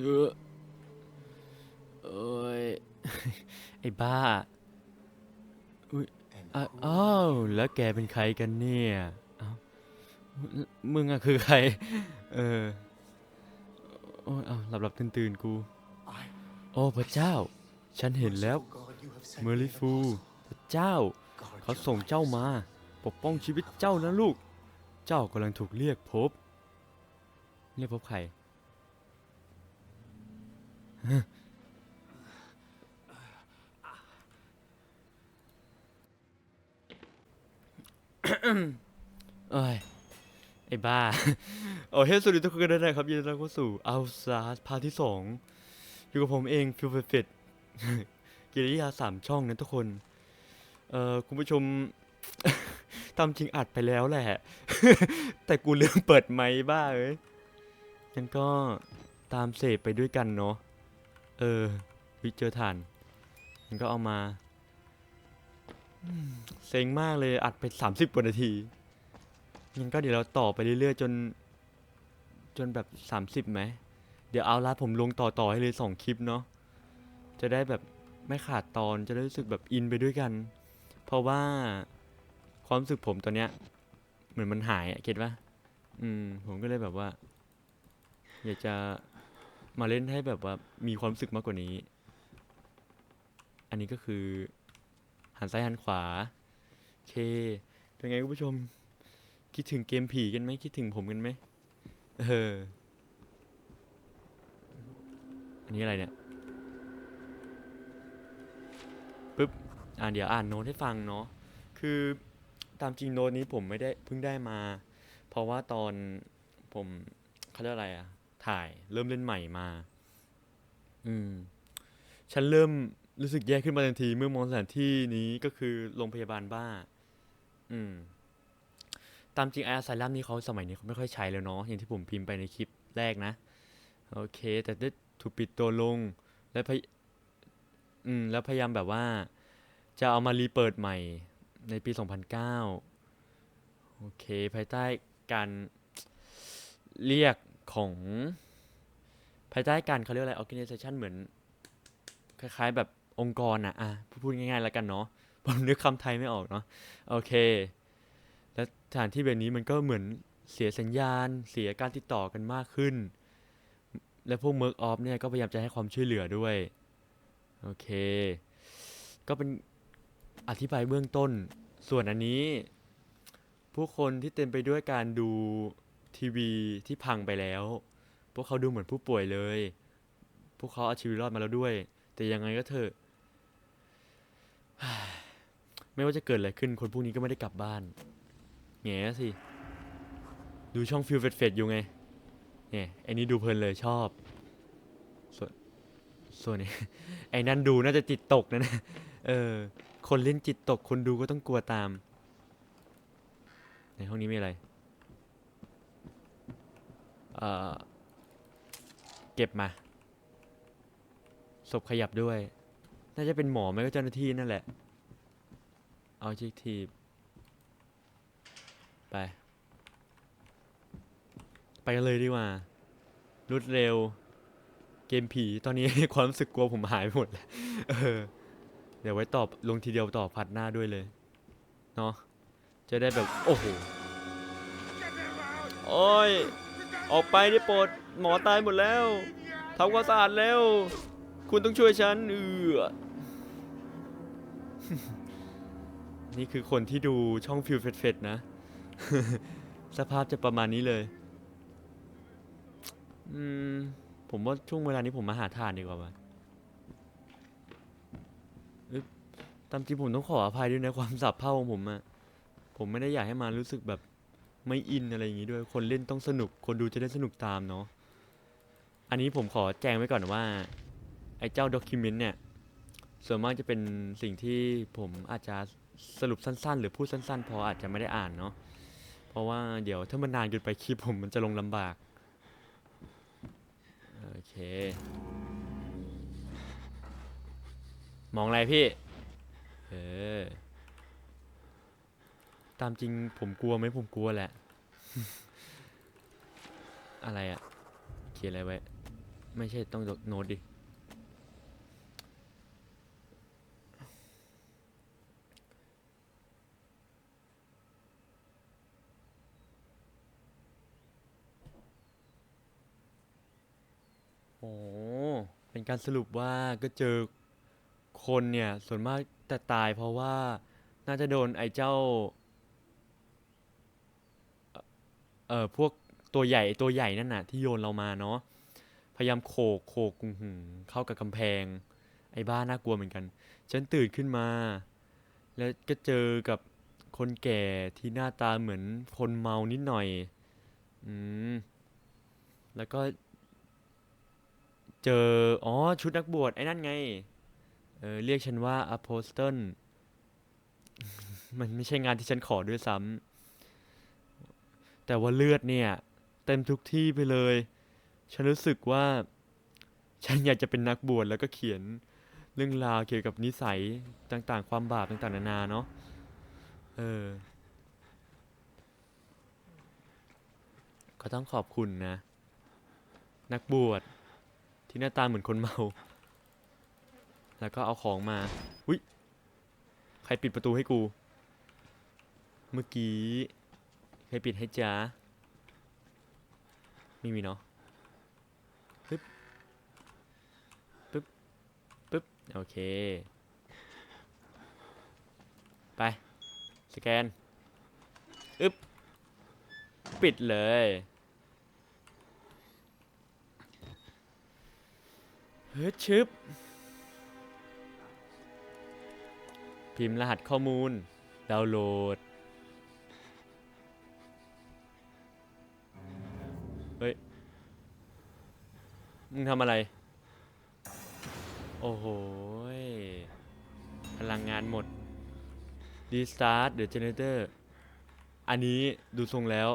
เออเอ้ย ไอ้บ้าอุ้ยอะอ้าวแล้วแกเป็นใครกันเนี่ยเอ้ามึงอะคือใคร เออ โอ้ยเอาหลับหลับตื่นตื่นๆกู โอ้พระเจ้า ฉันเห็นแล้ว เมอริฟูพระเจ้า เขาส่งเจ้ามา ปกป้องชีวิตเจ้านะลูก เจ้ากำลังถูกเรียกพบ เรียกพบใคร เอ้ย ไอ้บ้า โอเคสวัสดีทุกคนกันด้วยนะครับยินดีต้อนรับเข้าสู่อัลซาพาร์ทที่สองอยู่กับผมเองฟิวเฟิตกิริยาสามช่องนะทุกคน เอ่อ คุณผู้ชมตามจริงอัดไปแล้วแหละ แต่กูลืมเปิดไมค์บ้าเอ้ยงั้นก็ตามเสพไปด้วยกันเนาะ เออวิเจอฐานมันก็เอามาเซ็งมากเลยอัดไป30กว่านาทีงั้นก็เดี๋ยวเราต่อไปเรื่อยๆจน จนแบบ30ไหม เดี๋ยวเอาละผมลงต่อต่อให้เลยสองคลิปเนาะจะได้แบบไม่ขาดตอนจะได้รู้สึกแบบอินไปด้วยกัน เพราะว่าความรู้สึกผมตอนเนี้ย เหมือนมันหายอะเก็ตปะอืม ผมก็เลยแบบว่า อยากจะ มาเล่นให้แบบว่ามีความรู้สึกมากกว่านี้ อันนี้ก็คือ หันซ้ายหันขวาเคเป็นไงคุณผู้ชม คิดถึงเกมผีกันไหมคิดถึงผมกันไหมเออ อันนี้อะไรเนี่ยปึ๊บอ่าเดี๋ยวอ่านโน้ตให้ฟังเนาะคือตามจริงโน้ตนี้ผมไม่ได้เพิ่งได้มา เพราะว่าตอนผมเขาเรียกอะไรอะ ถ่าย เริ่มเล่นใหม่มา อืม ฉันเริ่มรู้สึกแย่ขึ้นมาทันที เมื่อมองสถานที่นี้ก็คือโรงพยาบาลบ้า อืม ตามจริงไออาไซลัมนี่เขาสมัยนี้เขาไม่ค่อยใช้แล้วเนาะอย่างที่ผมพิมพ์ไปในคลิปแรกนะ โอเค แต่ได้ถูกปิดตัวลง และพยอืม แล้วพยายามแบบว่า จะเอามารีเปิดใหม่ในปี 2009 โอเค ภายใต้การเรียก ของภายใต้การเขาเรียกอะไร organization เหมือน คล้ายๆแบบองค์กรอะอะพูดง่ายๆแล้วกันเนาะผมนึกคำไทยไม่ออกเนาะโอเค แล้วสถานที่แบบนี้มันก็เหมือนเสียสัญญาณ เสียการติดต่อกันมากขึ้น และพวกเมิร์กออฟเนี่ยก็พยายามจะให้ความช่วยเหลือด้วย โอเค ก็เป็นอธิบายเบื้องต้น ส่วนอันนี้ ผู้คนที่เต็มไปด้วยการดู ทีวีที่พังไปแล้ว พวกเขาดูเหมือนผู้ป่วยเลย พวกเขาเอาชีวิตรอดมาแล้วด้วย แต่ยังไงก็เถอะ ไม่ว่าจะเกิดอะไรขึ้นคนพวกนี้ก็ไม่ได้กลับบ้าน แง่สิ ดูช่องฟิลเฟดเฟดอยู่ไงเนี่ยไอ้นี่ดูเพลินเลยชอบ ส่วนส่วนนี้ไอ้นั่นดูน่าจะจิตตกนะนะเออ คนเล่นจิตตกคนดูก็ต้องกลัวตาม ในห้องนี้มีอะไร เอ่อ เก็บมา ศพขยับด้วย น่าจะเป็นหมอไม่ก็เจ้าหน้าที่นั่นแหละ เอาชิกทีไป ไปกันเลยดีกว่ารวดเร็ว เกมผี ตอนนี้ ความรู้สึกกลัวผมหายไปหมดแล้วเออ เดี๋ยวไว้ตอบลงทีเดียวตอบพัดหน้าด้วยเลย เนาะจะได้แบบ โอ้โห โอ้ย ออกไปได้โปรดหมอตายหมดแล้วทำความสะอาดแล้ว คุณต้องช่วยฉันเออนี่คือคนที่ดูช่องฟิวเฟดๆนะ สภาพจะประมาณนี้เลยอืมผมว่าช่วงเวลานี้ผมมาหาทานดีกว่าว่ะตามจริงผมต้องขออภัยด้วยนะความสับเพ่าของผมอะผมไม่ได้อยากให้มารู้สึกแบบ ไม่อินอะไรอย่างงี้ด้วย คนเล่นต้องสนุก คนดูจะได้สนุกตามเนาะ อันนี้ผมขอแจ้งไว้ก่อนว่าไอ้เจ้าด็อกิเมนต์เนี่ย ส่วนมากจะเป็นสิ่งที่ผมอาจจะสรุปสั้นๆ หรือพูดสั้นๆ พออาจจะไม่ได้อ่านเนาะ เพราะว่าเดี๋ยวถ้ามันนานเกินไปคลิปผมมันจะลงลำบาก โอเค มองอะไรพี่ เออ ตามจริงผมกลัวไหมผมกลัวแหละ อะไรอะเขียนอะไรไว้ ไม่ใช่ต้องโน้ตดิ โอ้ เป็นการสรุปว่าก็เจอคนเนี่ย ส่วนมากแต่ตายเพราะว่าน่าจะโดนไอ้เจ้า เอ่อพวกตัวใหญ่ตัวใหญ่นั่นน่ะที่โยนเรามาเนาะพยายามโขกโขกอื้อหือเข้ากับกำแพง ไอ้บ้าน่ากลัวเหมือนกัน ฉันตื่นขึ้นมา แล้วก็เจอกับคนแก่ที่หน้าตาเหมือนคนเมานิดหน่อย อืม แล้วก็ เจอ อ๋อ ชุดนักบวชไอ้นั่นไง เออ เรียกฉันว่าอโ s ส l e มันไม่ใช่งานที่ฉันขอด้วยซ้ำ แต่ว่าเลือดเนี่ย เต็มทุกที่ไปเลย ฉันรู้สึกว่า ฉันอยากจะเป็นนักบวชแล้วก็เขียนเรื่องราวเกี่ยวกับนิสัยต่างๆ ความบาปต่างๆ นานาเนาะเออ ก็ต้องขอบคุณนะ นักบวชที่หน้าตาเหมือนคนเมา แล้วก็เอาของมาอุ้ยใครปิดประตูให้กู เมื่อกี้ ใครปิดให้จ้าไม่มีเนาะปึ๊บปึ๊บปึ๊บโอเค ไป สแกนอึ๊บปิดเลยเฮ้ยชึบ พิมพ์รหัสข้อมูล ดาวน์โหลด มึงทำอะไร โอ้โหพลังงานหมด Restart the generator อันนี้ดูทรงแล้ว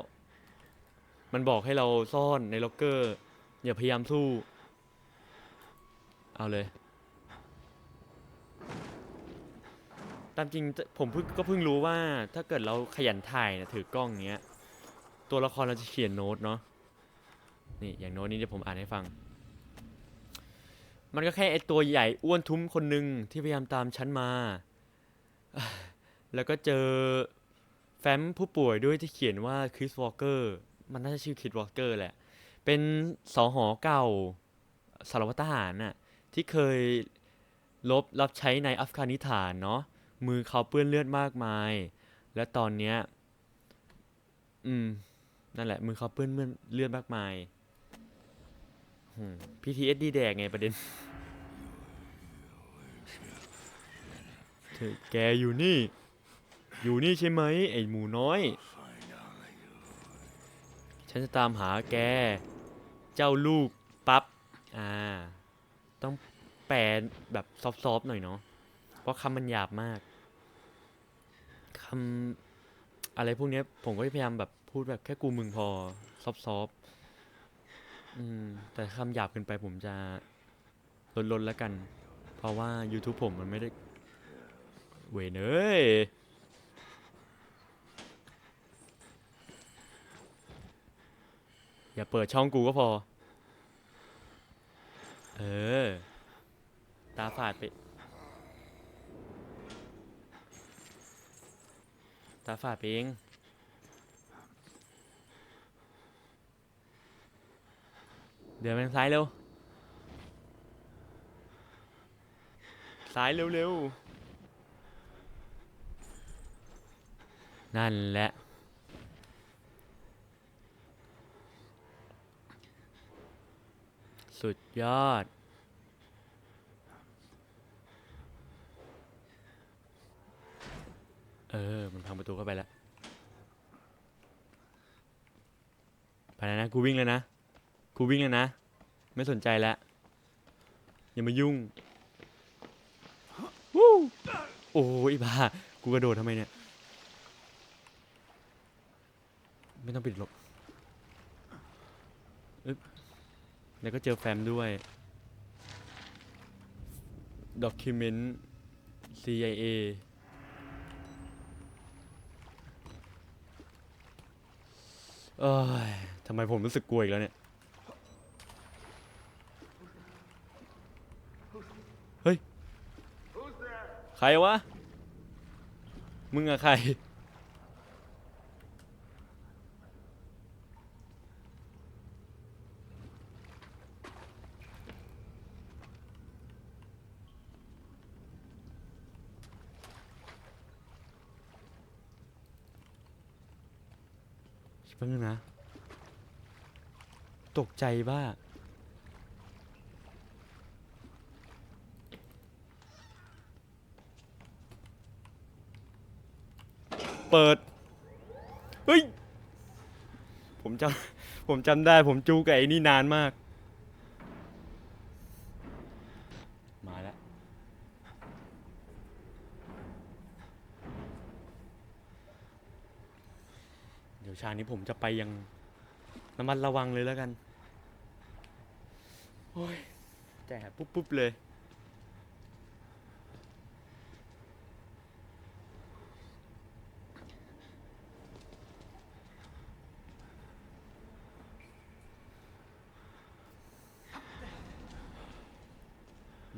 มันบอกให้เราซ่อนในล็อกเกอร์ อย่าพยายามสู้ เอาเลย ตามจริงผมเพิ่งก็เพิ่งรู้ว่าถ้าเกิดเราขยันถ่ายนะถือกล้องอย่างเงี้ย ตัวละครเราจะเขียนโน้ตเนาะนี่อย่างโน้ตนี้เดี๋ยวผมอ่านให้ฟัง มันก็แค่ไอตัวใหญ่อ้วนทุ้มคนหนึ่งที่พยายามตามฉันมา แล้วก็เจอแฟ้มผู้ป่วยด้วยที่เขียนว่าคริสวอลเกอร์มันน่าจะชื่อคริสวอลเกอร์แหละ เป็นสอหอเก่าสารวัตรทหารน่ะที่เคยลบรับใช้ในอัฟกานิสถานเนาะมือเขาเปื้อนเลือดมากมาย และตอนเนี้ยอืม นั่นแหละ มือเขาเปื้อนเลือดมากมาย PTSD แดกไงประเด็น เธอแกอยู่นี่ อยู่นี่ใช่ไหมไอ้หมูน้อย ฉันจะตามหาแก เจ้าลูกปั๊บ อ่า ต้องแปลแบบซอฟๆหน่อยเนาะ เพราะคำมันหยาบมาก คำอะไรพวกนี้ผมก็พยายามแบบพูดแบบแค่กูมึงพอซอฟๆอืม แต่คำหยาบเกินไปผมจะลดๆแล้วกัน เพราะว่า YouTube ผมมันไม่ได้ เวยเนยอย่าเปิดช่องกูก็พอ เออ ตาฝาดไป ตาฝาดไปเองเดินไปทางซ้ายเร็ว ซ้ายเร็วๆ นั่นแหละ สุดยอด เออ มันพังประตูเข้าไปแล้วไปแล้วนะ กูวิ่งแล้วนะ กูวิ่งแล้วนะ ไม่สนใจแล้ว อย่ามายุ่ง วู้โอ้ยบ้า กูกระโดดทำไมเนี่ย ไม่ต้องปิดหรอึ๊บแล้วก็เจอแฟ้มด้วยด็อกิเมนต์ CIA เอ้ยทำไมผมรู้สึกกลัวอีกแล้วเนี่ย เฮ้ย ใครวะ มึงอะใคร ใจบ้าเปิด เฮ้ย ผมจำผมจำได้ผมจูกับไอ้นี่นานมาก มาแล้ว เดี๋ยวชานี้ผมจะไปยังระมัดระวังเลยแล้วกัน โอ้ยแจ่ปุ๊บปุ๊บเลย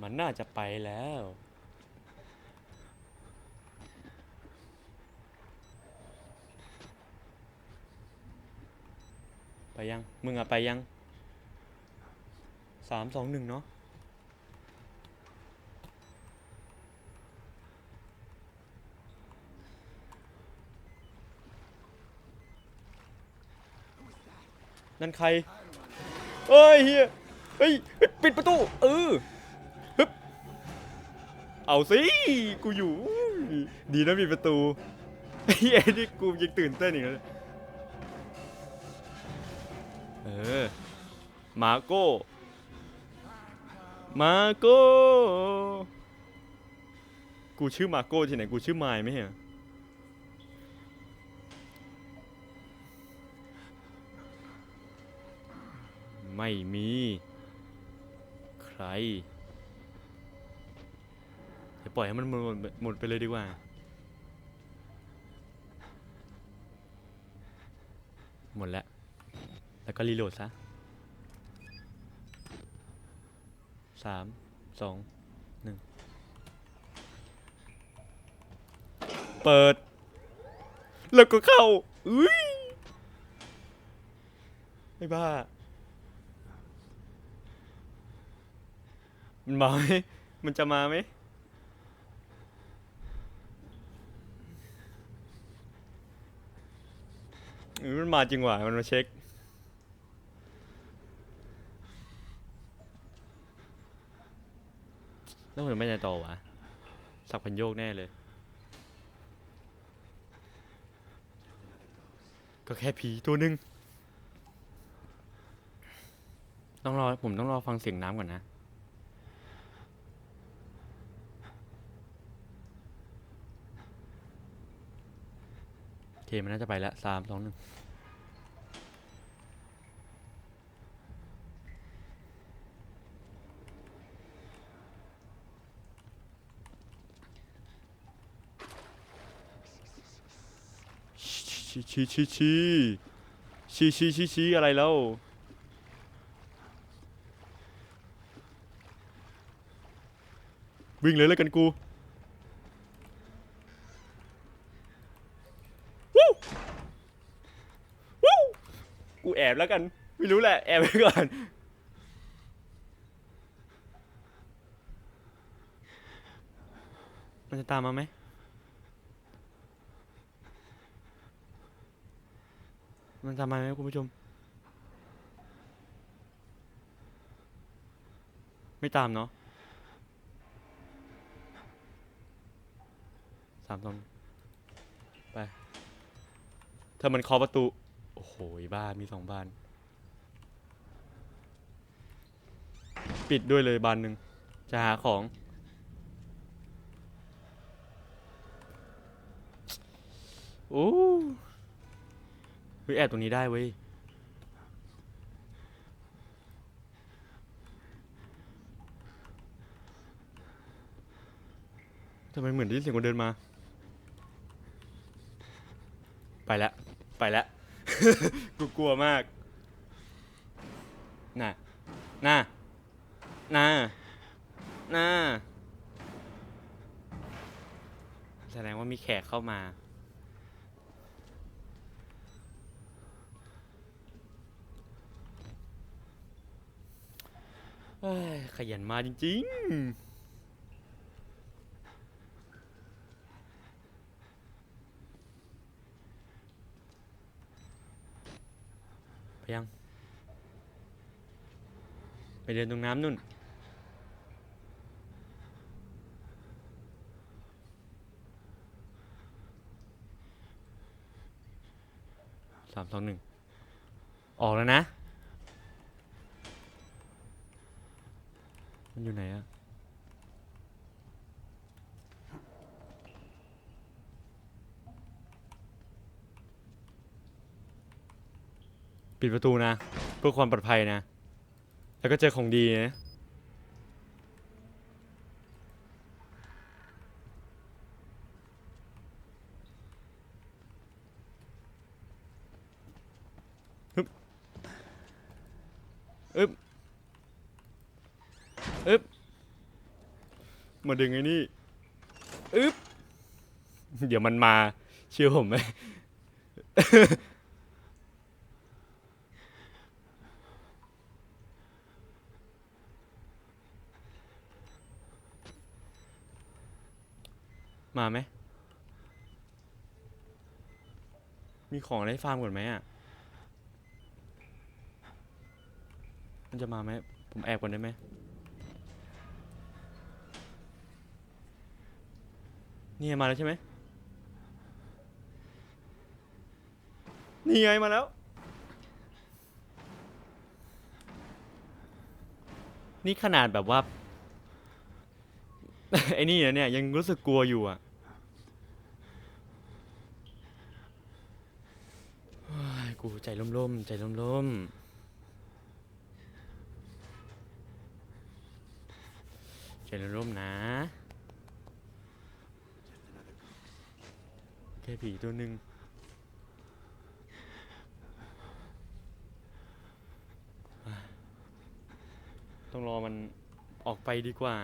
มันน่าจะไปแล้วไปยัง มึงอะไปยัง สามสองหนึ่งเนาะนั่นใคร เอ้ยเฮียเฮ้ย ปิดประตู เออฮึบเอาสิ กูอยู่ ดีนะมีประตูเฮียนี่กูยังตื่นเต้นอีกแล้วเออ มาโก้ มาโก้ กูชื่อมาโก้ที่ไหน กูชื่อไมล์ไม่เหรอไม่มี ใครเดี๋ยวปล่อยให้มันหมดหมดไปเลยดีกว่า หมดแล้ว แล้วก็รีโหลดซะ สามสองหนึ่งเปิด แล้วก็เข้าอุ้ยไม่บ้ามันมาไหมมันจะมาไหมมันมาจริงว่ะมันมาเช็ค แล้วมันไม่ได้ต่อวะ สักพันโยกแน่เลย ก็แค่ผีตัวหนึ่งต้องรอ ผมต้องรอฟังเสียงน้ำก่อนนะโอเคมันน่าจะไปแล้วสามสองหนึ่ง ชี้ชี้ชี้ชี้ชี้ชี้ชี้ชี้อะไรแล้ววิ่งเลยแล้วกันกูวู้วู้กูแอบแล้วกัน ไม่รู้แหละ แอบไว้ก่อนมันจะตามมาไหม มันตามมาไหมคุณผู้ชม ไม่ตามเนาะสามตองไปถ้ามันเคาะประตู โอ้โหบ้านมีสองบาน ปิดด้วยเลยบานหนึ่งจะหาของโอ้ ฮ้ยแอบตรงนี้ได้เว้ยทำไมเหมือนได้ยินเสียงคนเดินมา ไปแล้วไปแล้ว กูกลัวมาก น่ะ น่ะ น่ะ น่ะ แสดงว่ามีแขกเข้ามา เอ้ยขยันมาจริงๆ ไปยัง ไปเดินตรงน้ำนุ่น สามสองหนึ่ง ออกแล้วนะ มันอยู่ไหนอะปิดประตูนะ เพื่อความปลอดภัยนะ แล้วก็เจอของดีนะ อึ๊บ อึ๊บมาดึงไอ้นี่อึ๊บเดี๋ยวมันมาเชื่อผมไหมมาไหม มีของอะไรให้ฟาร์มก่อนไหมอะ มันจะมาไหม ผมแอบก่อนได้ไหม นี่ไงมาแล้วใช่ไหมนี่ไงมาแล้ว นี่ขนาดแบบว่า ไอ้นี่นะเนี่ยยังรู้สึกกลัวอยู่อะเฮ้ยกูใจล่มๆใจล่มๆ ใจร่มๆนะ ค่ผีตัวหนึ่งต้องรอมันออกไปดีกว่า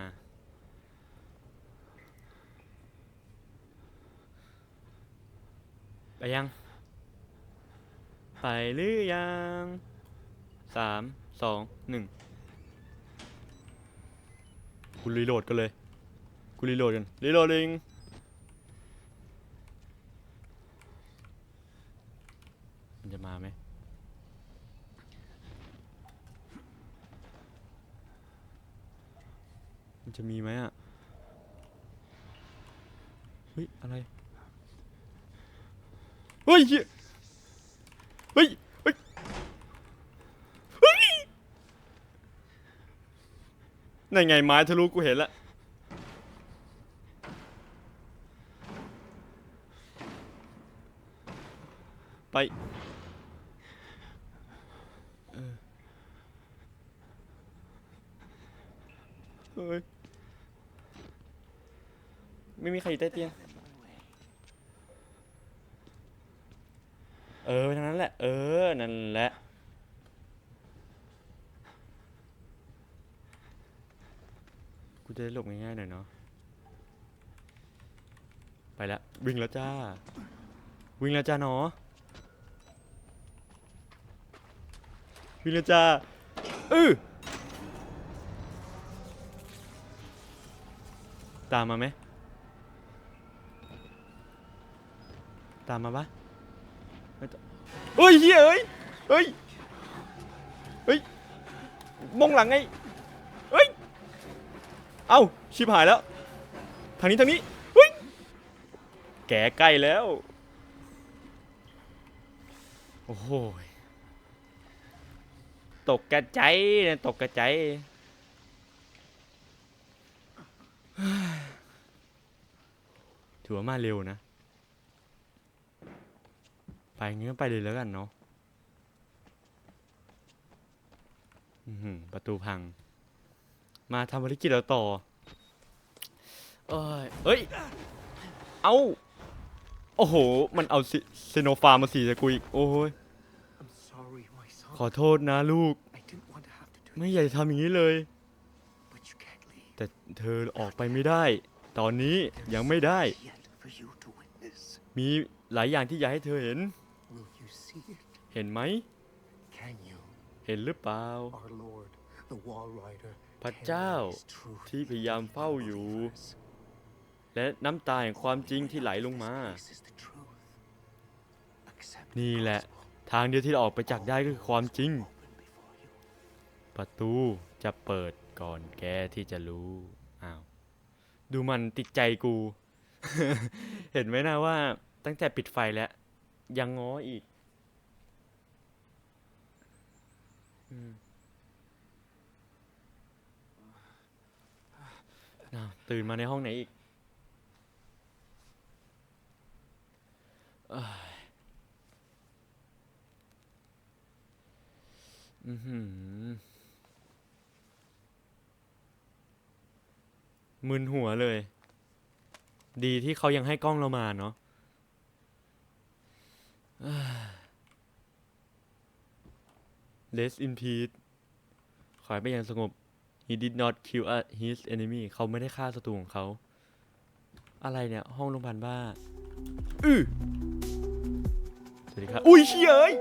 ไปยัง ไปหรือยังสามสองหนึ่งกูรีโหลดกันเลยกูรีโหลดกันรีโหลดเอง มาไหมมันจะมีไหมอะ เฮ้ย อะไร เฮ้ย เฮ้ย เฮ้ย เฮ้ยนั่นไงไม้ทะลุกูเห็นแล้วไปเออเฮ้ย ไม่มีใครอยู่ใต้เตียง เออไปทางนั้นแหละ เออ นั่นแหละ กูจะได้หลบง่ายๆหน่อยเนาะ ไปแล้ววิ่งแล้วจ้า วิ่งแล้วจ้าเนาะ วิ่งแล้วจ้าอือตามมาไหม ตามมาปะเฮ้ยเฮ้ยเอ้ยเฮ้ยเฮ้ยมองหลังไงเฮ้ยเอ้าชิบหายแล้วทางนี้ทางนี้เฮ้ยแกใกล้แล้วโอ้โหตกกระใจายนะตกกระใจายถือว่ามาเร็วนะ ไปงั้ไปเลยแล้วกันเนาะอื้อหือประตูพัง มาทำภารกิจเราต่อ เอ้ย เอ้ย เอา โอ้โห มันเอาซิเซโนฟาร์มาสีจะกูอีก โอ้ย ขอโทษนะลูก ไม่อยากจะทำอย่างนี้เลย แต่เธอออกไปไม่ได้ ตอนนี้ยังไม่ได้ มีหลายอย่างที่อยากให้เธอเห็น เห็นไหม Can you? เห็นหรือเปล่า Our Lord, the Wall Rider, พระเจ้า carries truth ที่พยายามเฝ้าอยู่ believers. และน้ำตาแห่งความจริงที่ไหลลงมา This is the truth. Accept นี่ the แหละ gospel. ทางเดียวที่เราออกไปจากได้ก็คือความจริง Open before you. ประตูจะเปิดก่อนแกที่จะรู้อ้าวดูมันติดใจกู เห็นไหมนะว่าตั้งแต่ปิดไฟแล้ว ยังง้ออีก อืมอ้าตื่นมาในห้องไหนอีกเอ้ยอือหือมึนหัวเลย ดีที่เขายังให้กล้องเรามาเนาะ Rest in peace ขอให้ไปอย่างสงบ He did not kill his enemy เขาไม่ได้ฆ่าศัตรูของเขา อะไรเนี่ย ห้องโรงพยาบาลบ้า อือสวัสดีครับ อุ้ยเชียย